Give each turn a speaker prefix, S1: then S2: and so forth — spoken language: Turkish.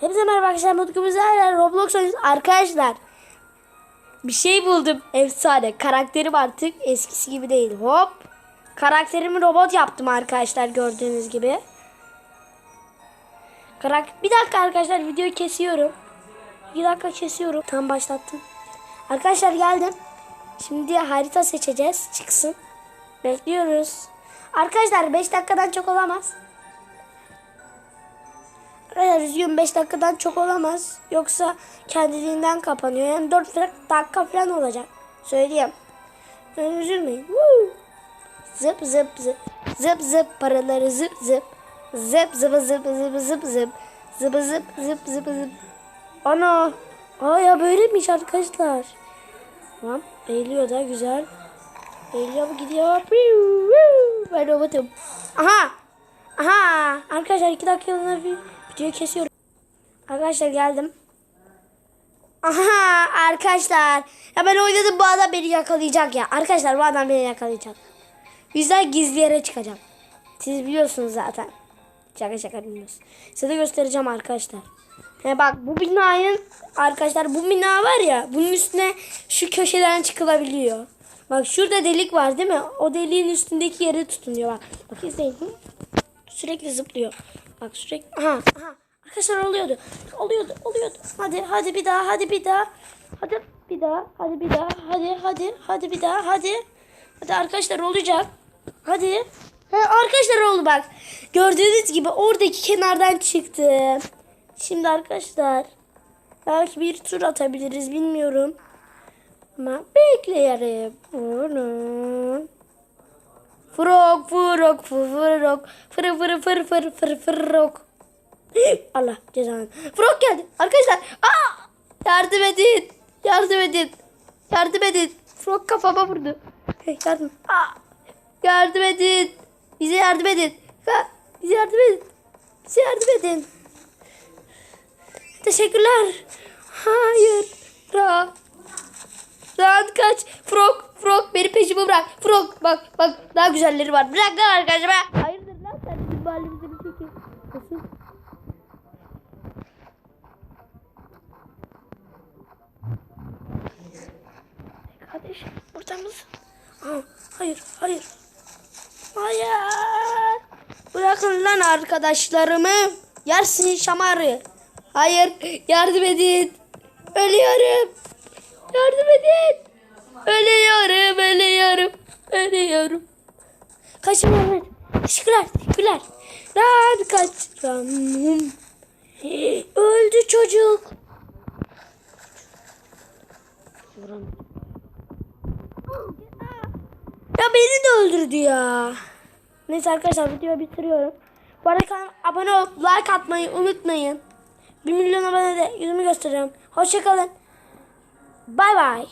S1: Hepinize merhaba arkadaşlar. Güzeller. Roblox oynuyoruz. Arkadaşlar. Bir şey buldum. Efsane. Karakterim artık eskisi gibi değil. Hop. Karakterimi robot yaptım arkadaşlar gördüğünüz gibi. Karak bir dakika arkadaşlar videoyu kesiyorum. Bir dakika kesiyorum. Tam başlattım. Arkadaşlar geldim. Şimdi harita seçeceğiz. Çıksın. Bekliyoruz. Arkadaşlar 5 dakikadan çok olamaz. Arkadaşlar üzgünüm 5 dakikadan çok olamaz. Yoksa kendiliğinden kapanıyor. Yani 4 dakika falan olacak. Söyleyeyim. Yani üzülmeyin. Woo! Zıp zıp zıp. Zıp zıp paraları zıp zıp. Zıp zıp zıp zıp zıp zıp. Zıp zıp zıp zıp zıp. Ana. Aa ya böyleymiş arkadaşlar. Tamam. Eğiliyor da güzel. Eğiliyor gidiyor. Ben robotum. Aha. Aha. Arkadaşlar iki dakikalığına bir videoyu kesiyorum. Arkadaşlar geldim. Aha arkadaşlar. Ya ben oynadım bu adam beni yakalayacak ya. Arkadaşlar bu adam beni yakalayacak. Yüzden gizli yere çıkacağım. Siz biliyorsunuz zaten. Şaka şaka bilmiyorsunuz. Size de göstereceğim arkadaşlar. He bak bu binanın arkadaşlar bu bina var ya bunun üstüne şu köşeden çıkılabiliyor. Bak şurada delik var değil mi? O deliğin üstündeki yere tutunuyor bak. Bak izleyin. Sürekli zıplıyor. Bak sürekli. Aha, aha. Arkadaşlar oluyordu. Oluyordu, oluyordu. Hadi, hadi bir daha, hadi bir daha. Hadi bir daha, hadi bir daha. Hadi, hadi, hadi bir daha, hadi. Hadi arkadaşlar olacak. Hadi. Ha, arkadaşlar oldu bak. Gördüğünüz gibi oradaki kenardan çıktı. Şimdi arkadaşlar belki bir tur atabiliriz bilmiyorum. Ama bekleyelim. Bunu. Frog, frog, frog, fır fır fır fır fır frog. Allah cezanı. Frog geldi. Arkadaşlar. Aa! Yardım edin. Yardım edin. Yardım edin. Frog kafama vurdu. Hey, yardım. Aa! Yardım edin. Bize yardım edin. Ha, bize yardım edin. Bize yardım edin. Teşekkürler. Hayır. Rahat kaç. Frog, Frog beni peşime bırak. Frog bak bak daha güzelleri var. Bırak lan arkadaşım ha. Hayırdır lan sen bizim mahallemize bir çekil. Nasıl? Kardeşim burada mısın? Hayır hayır. Hayır. Bırakın lan arkadaşlarımı. Yersin şamarı. Hayır yardım edin. Ölüyorum. Yardım edin. Ölüyorum, ölüyorum, ölüyorum. Kaçın Mehmet. Teşekkürler, teşekkürler. Lan kaç. Lan. Öldü çocuk. Ya beni de öldürdü ya. Neyse arkadaşlar videoyu bitiriyorum. Bu arada abone olup like atmayı unutmayın. 1 milyon abone de yüzümü gösteriyorum. Hoşçakalın. Bye bye.